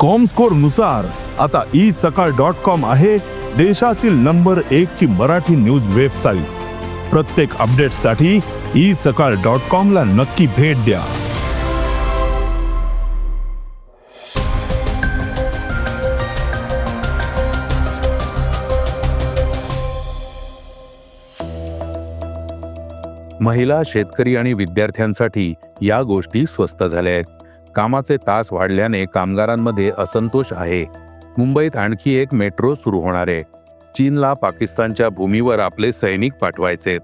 कॉमस्कोरनुसार आता E Sakal dot com आहे देशातील नंबर एक ची मराठी न्यूज वेबसाईट प्रत्येक अपडेटसाठी ई सकाळ डॉट कॉम ला नक्की भेट द्या. महिला शेतकरी आणि विद्यार्थ्यांसाठी या गोष्टी स्वस्त झाल्या आहेत. कामाचे तास वाढल्याने कामगारांमध्ये असंतोष आहे. मुंबईत आणखी एक मेट्रो सुरू होणार आहे. चीनला पाकिस्तानच्या भूमीवर आपले सैनिक पाठवायचे.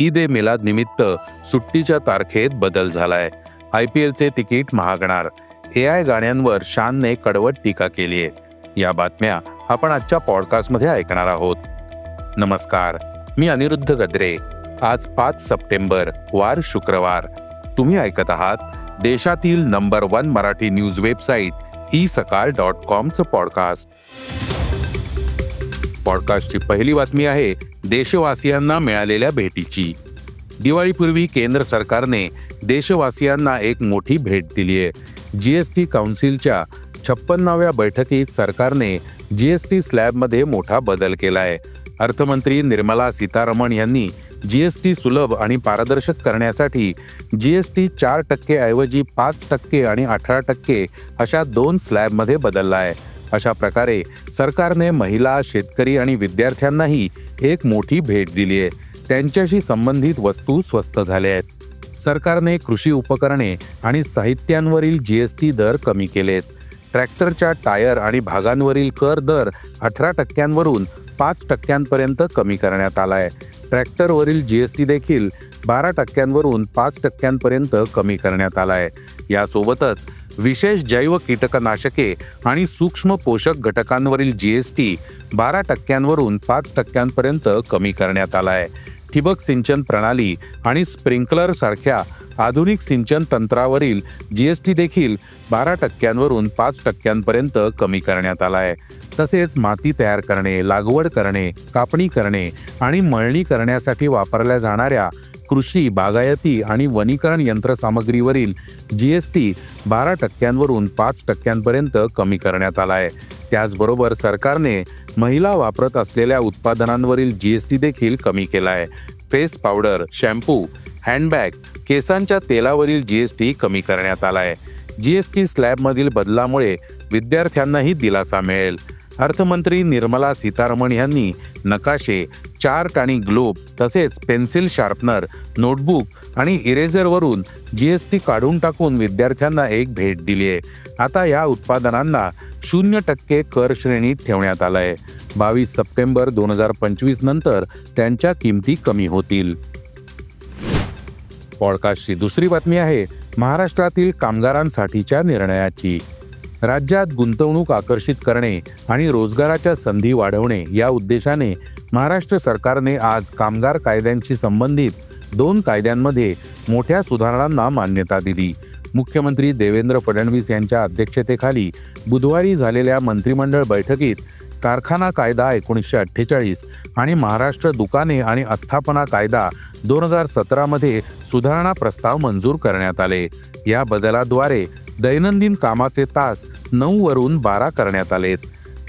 ईद ए मिलाद निमित्त सुट्टीच्या तारखेत बदल झालाय. आय पी एलचे तिकीट महागणार. ए आय गाण्यांवर शानने कडवट टीका केली आहे. या बातम्या आपण आजच्या पॉडकास्टमध्ये ऐकणार आहोत. नमस्कार मी अनिरुद्ध गद्रे. आज पाच सप्टेंबर वार शुक्रवार. तुम्ही ऐकत आहात देशातील number one Marathi news website e Sakal dot कॉमचं podcast पॉडकास्टची पहिली बातमी आहे देशवासियांना मिळालेल्या भेटीची. दिवाळीपूर्वी केंद्र सरकारने देशवासियांना एक मोठी भेट दिली आहे. जीएसटी काउन्सिलच्या छप्पन्नाव्या बैठकीत सरकारने जीएसटी स्लॅबमध्ये मोठा बदल केला आहे अर्थमंत्री निर्मला सीतारमण यांनी जीएसटी सुलभ आणि पारदर्शक करण्यासाठी जीएसटी चार टक्के ऐवजी पाच टक्के आणि अठरा टक्के अशा दोन स्लॅबमध्ये बदलला आहे. अशा प्रकारे सरकारने महिला शेतकरी आणि विद्यार्थ्यांनाही एक मोठी भेट दिली आहे. त्यांच्याशी संबंधित वस्तू स्वस्त झाल्या आहेत. सरकारने कृषी उपकरणे आणि साहित्यांवरील जीएसटी दर कमी केलेत. ट्रॅक्टरच्या टायर आणि भागांवरील कर दर अठरा टक्क्यांवरून पाच टक्क्यांपर्यंत कमी करण्यात आला आहे. ट्रॅक्टरवरील जीएसटी देखील बारा टक्क्यांवरून पाच टक्क्यांपर्यंत कमी करण्यात आलाय. यासोबतच विशेष जैव कीटकनाशके आणि सूक्ष्म पोषक घटकांवरील जीएसटी बारा टक्क्यांवरून पाच टक्क्यांपर्यंत कमी करण्यात आलाय. ठिबक सिंचन प्रणाली आणि स्प्रिंकलर सारख्या आधुनिक सिंचन तंत्रावरील जीएसटी देखील बारा टक्क्यांवरून पाच टक्क्यांपर्यंत कमी करण्यात आला आहे तसेच माती तयार करणे लागवड करणे कापणी करणे आणि मळणी करण्यासाठी वापरल्या जाणाऱ्या कृषी बागायती आणि वनीकरण यंत्रसामग्रीवरील जी एस टी बारा टक्क्यांवरून पाच टक्क्यांपर्यंत कमी करण्यात आला आहे त्याचबरोबर सरकारने महिला वापरत असलेल्या उत्पादनांवरील जी एस टी देखील कमी केला आहे फेस पावडर शॅम्पू हँडबॅग केसांच्या तेलावरील जी एस टी कमी करण्यात आला आहे जी एस टी स्लॅबमधील बदलामुळे विद्यार्थ्यांनाही दिलासा मिळेल. अर्थमंत्री निर्मला सीतारमण यांनी नकाशे चार्ट आणि ग्लोब तसेच पेन्सिल शार्पनर नोटबुक आणि इरेझरवरून जीएसटी काढून टाकून विद्यार्थ्यांना एक भेट दिली आहे आता या उत्पादनांना शून्य टक्के कर श्रेणीत ठेवण्यात आलं आहे बावीस सप्टेंबर दोन हजार पंचवीस नंतर त्यांच्या किमती कमी होतील. पॉडकास्टची दुसरी बातमी आहे महाराष्ट्रातील कामगारांसाठीच्या निर्णयाची. राज्यात गुंतवणूक आकर्षित करणे आणि रोजगाराच्या संधी वाढवणे या उद्देशाने महाराष्ट्र सरकारने आज कामगार कायद्यांशी संबंधित दोन कायद्यांमध्ये मोठ्या सुधारणांना मान्यता दिली. मुख्यमंत्री देवेंद्र फडणवीस यांच्या अध्यक्षतेखाली बुधवारी झालेल्या मंत्रिमंडळ बैठकीत कारखाना कायदा एकोणीसशे अठ्ठेचाळीस आणि महाराष्ट्र दुकाने आणि आस्थापना कायदा दोन हजार सतरामध्ये सुधारणा प्रस्ताव मंजूर करण्यात आले. या बदलाद्वारे दैनंदिन कामाचे तास नऊ वरून बारा करण्यात आलेत.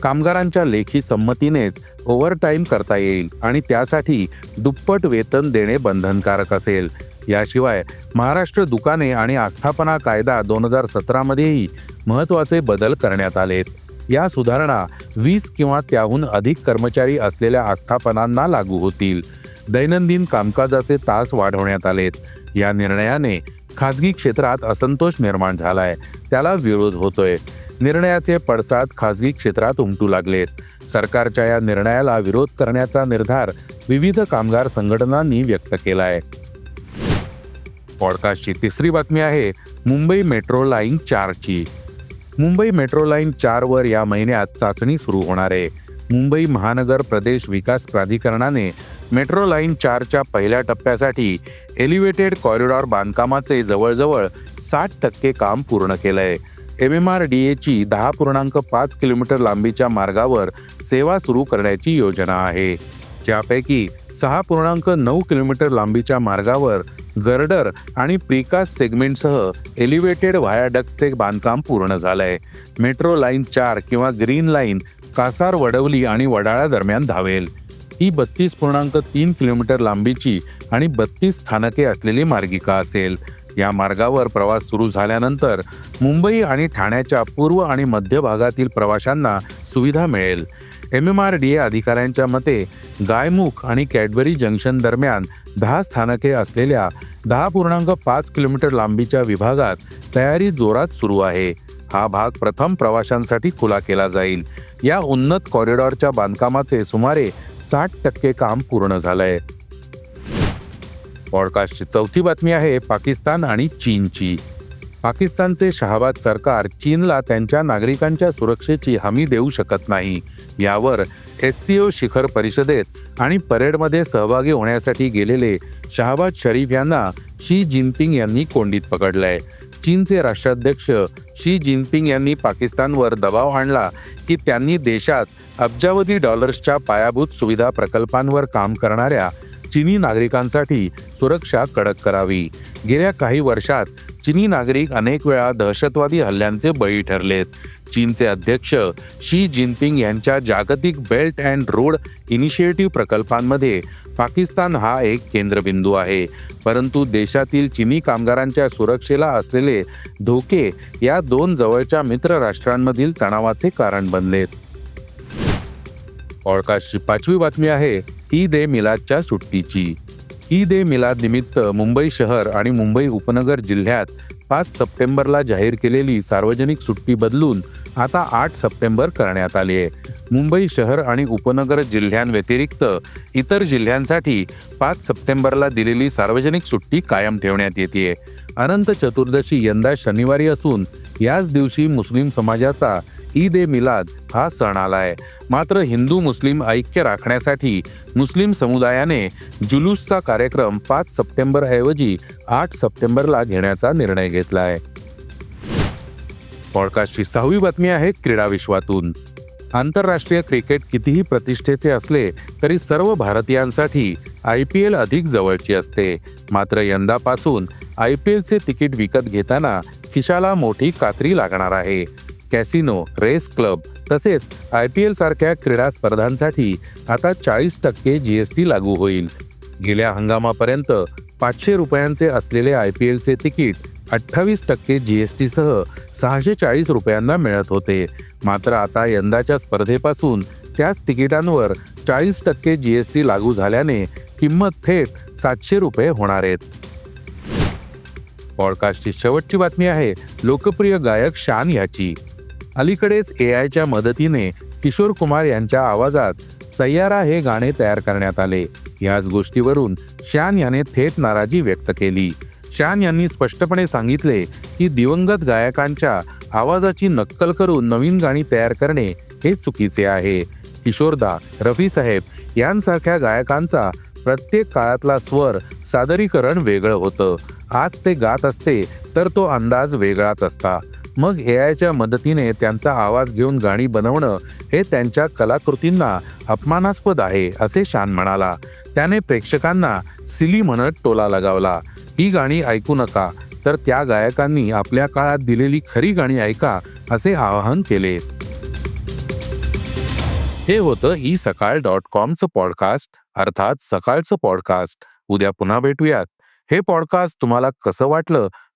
कामगारांच्या लेखी संमतीनेच ओव्हरटाईम करता येईल आणि त्यासाठी दुप्पट वेतन देणे बंधनकारक असेल. याशिवाय महाराष्ट्र दुकाने आणि आस्थापना कायदा दोन हजार सतरामध्येही महत्त्वाचे बदल करण्यात आलेत. या सुधारणा वीस किंवा त्याहून अधिक कर्मचारी असलेल्या आस्थापनांना लागू होतील. दैनंदिन कामकाजाचे तास वाढवण्यात आलेत. या निर्णयाने खाजगी क्षेत्रात असंतोष निर्माण झालाय. त्याला विरोध होतोय. निर्णयाचे पडसाद खाजगी क्षेत्रात उमटू लागलेत. सरकारच्या या निर्णयाला विरोध करण्याचा निर्धार विविध कामगार संघटनांनी व्यक्त केलाय. पॉडकास्टची तिसरी बातमी आहे मुंबई मेट्रो लाईन चारची. मुंबई मेट्रो लाईन चारवर या महिन्यात चाचणी सुरू होणार आहे. मुंबई महानगर प्रदेश विकास प्राधिकरणाने मेट्रो लाईन चारच्या पहिल्या टप्प्यासाठी एलिव्हेटेड कॉरिडॉर बांधकामाचे जवळजवळ साठ टक्के काम पूर्ण केलं आहे एम एम आर डी एची दहा पूर्णांक पाच किलोमीटर लांबीच्या मार्गावर सेवा सुरू करण्याची योजना आहे. ज्यापैकी सहा पूर्णांक नऊ किलोमीटर लांबीच्या मार्गावर गर्डर आणि प्रिकास्ट सेगमेंटसह एलिव्हेटेड व्हायाडक्टचे बांधकाम पूर्ण झालंय. मेट्रो लाईन चार किंवा ग्रीन लाईन कासार वडवली आणि वडाळा दरम्यान धावेल. ही बत्तीस पूर्णांक तीन किलोमीटर लांबीची आणि बत्तीस स्थानके असलेली मार्गिका असेल. या मार्गावर प्रवास सुरू झाल्यानंतर मुंबई आणि ठाण्याच्या पूर्व आणि मध्य भागातील प्रवाशांना सुविधा मिळेल. M M R D A अधिकाऱ्यांच्या मते गायमुख आणि कॅडबरी जंक्शन दरम्यान दहा स्थानके असलेल्या दहा पूर्णांक पाच किलोमीटर लांबीच्या विभागात तयारी जोरात सुरू आहे. हा भाग प्रथम प्रवाशांसाठी खुला केला जाईल. या उन्नत कॉरिडॉरच्या बांधकामाचे सुमारे साठ टक्के काम पूर्ण झालंय. पॉडकास्टची चौथी बातमी आहे पाकिस्तान आणि चीनची. पाकिस्तानचे शहाबाद सरकार चीनला त्यांच्या नागरिकांच्या सुरक्षेची हमी देऊ शकत नाही. यावर एस सी ओ शिखर परिषदेत आणि परेडमध्ये सहभागी होण्यासाठी गेलेले शहाबाद शरीफ यांना शी जिनपिंग यांनी कोंडीत पकडलंय. चीनचे राष्ट्राध्यक्ष शी जिनपिंग यांनी पाकिस्तानवर दबाव आणला की त्यांनी देशात अब्जावधी डॉलर्सच्या पायाभूत सुविधा प्रकल्पांवर काम करणाऱ्या चीनी नागरिकांसाठी सुरक्षा कडक करावी. गेल्या काही वर्षात चीनी नागरिक अनेक वेळा दहशतवादी हल्ल्यांचे बळी ठरलेत. चीनचे अध्यक्ष शी जिनपिंग यांच्या जागतिक बेल्ट अँड रोड इनिशिएटिव्ह प्रकल्पांमध्ये पाकिस्तान हा एक केंद्रबिंदू आहे. परंतु देशातील चीनी कामगारांच्या सुरक्षेला असलेले धोके या दोन जवळच्या मित्र राष्ट्रांमधील तणावाचे कारण बनलेत. पॉडकास्टची पाचवी बातमी आहे ईद ए मिलादच्या सुट्टीची. ईद ए मिलाद निमित्त मुंबई शहर आणि मुंबई उपनगर जिल्ह्यात पाच सप्टेंबरला जाहीर केलेली सार्वजनिक सुट्टी बदलून आता आठ सप्टेंबर करण्यात आली आहे. मुंबई शहर आणि उपनगर जिल्ह्यांव्यतिरिक्त इतर जिल्ह्यांसाठी पाच सप्टेंबरला दिलेली सार्वजनिक सुट्टी कायम ठेवण्यात येते. अनंत चतुर्दशी यंदा शनिवारी असून याच दिवशी मुस्लिम समाजाचा ईद ए मिलाद हा सण आलाय. मात्र हिंदू मुस्लिम ऐक्य राखण्यासाठी मुस्लिम समुदायाने जुलूसचा कार्यक्रम पाच सप्टेंबर ऐवजी आठ सप्टेंबरला घेण्याचा निर्णय घेतला आहे पॉडकास्टची सहावी बातमी आहे क्रीडा विश्वातून. आंतरराष्ट्रीय क्रिकेट कितीही प्रतिष्ठेचे असले तरी सर्व भारतीयांसाठी आय पी एल अधिक जवळची असते. मात्र यंदापासून आय पी एलचे तिकीट विकत घेताना खिशाला मोठी कात्री लागणार आहे. कॅसिनो रेस क्लब तसेच आय पी एल सारख्या क्रीडा स्पर्धांसाठी आता चाळीस टक्के जी एस टी लागू होईल. गेल्या हंगामापर्यंत पाचशे रुपयांचे असलेले आय पी एलचे तिकीट अठ्ठावीस टक्के जी एस टीसह सहाशे चाळीस रुपयांना मिळत होते. मात्र आता यंदाच्या स्पर्धेपासून त्याच तिकिटांवर चाळीस टक्के जी एस टी लागू झाल्याने किंमत थेट सातशे रुपये होणार आहेत. पॉडकास्टची शेवटची बातमी आहे लोकप्रिय गायक शान याची अलीकडेच ए आयच्या मदतीने किशोर कुमार यांच्या आवाजात सय्यारा हे गाणे तयार करण्यात आले. याच गोष्टीवरून शान याने थेट नाराजी व्यक्त केली. शान यांनी स्पष्टपणे सांगितले की दिवंगत गायकांच्या आवाजाची नक्कल करून नवीन गाणी तयार करणे हे चुकीचे आहे. किशोरदा रफी साहेब यांसारख्या गायकांचा प्रत्येक काळातला स्वर सादरीकरण वेगळं होतं. आज ते गात असते तर तो अंदाज वेगळाच असता. मग ए आयच्या मदतीने त्यांचा आवाज घेऊन गाणी बनवणं हे त्यांच्या कलाकृतींना अपमानास्पद आहे असे शान म्हणाला. त्याने प्रेक्षकांना सिली म्हणत टोला लगावला ही गाणी ऐकू नका तर त्या गायकांनी आपल्या काळात दिलेली खरी गाणी ऐका असे आवाहन केले. हे होतं ई सकाळ डॉट कॉमचं पॉडकास्ट अर्थात सकाळचं पॉडकास्ट. उद्या पुन्हा भेटूयात. हे पॉडकास्ट तुम्हाला कसं वाटलं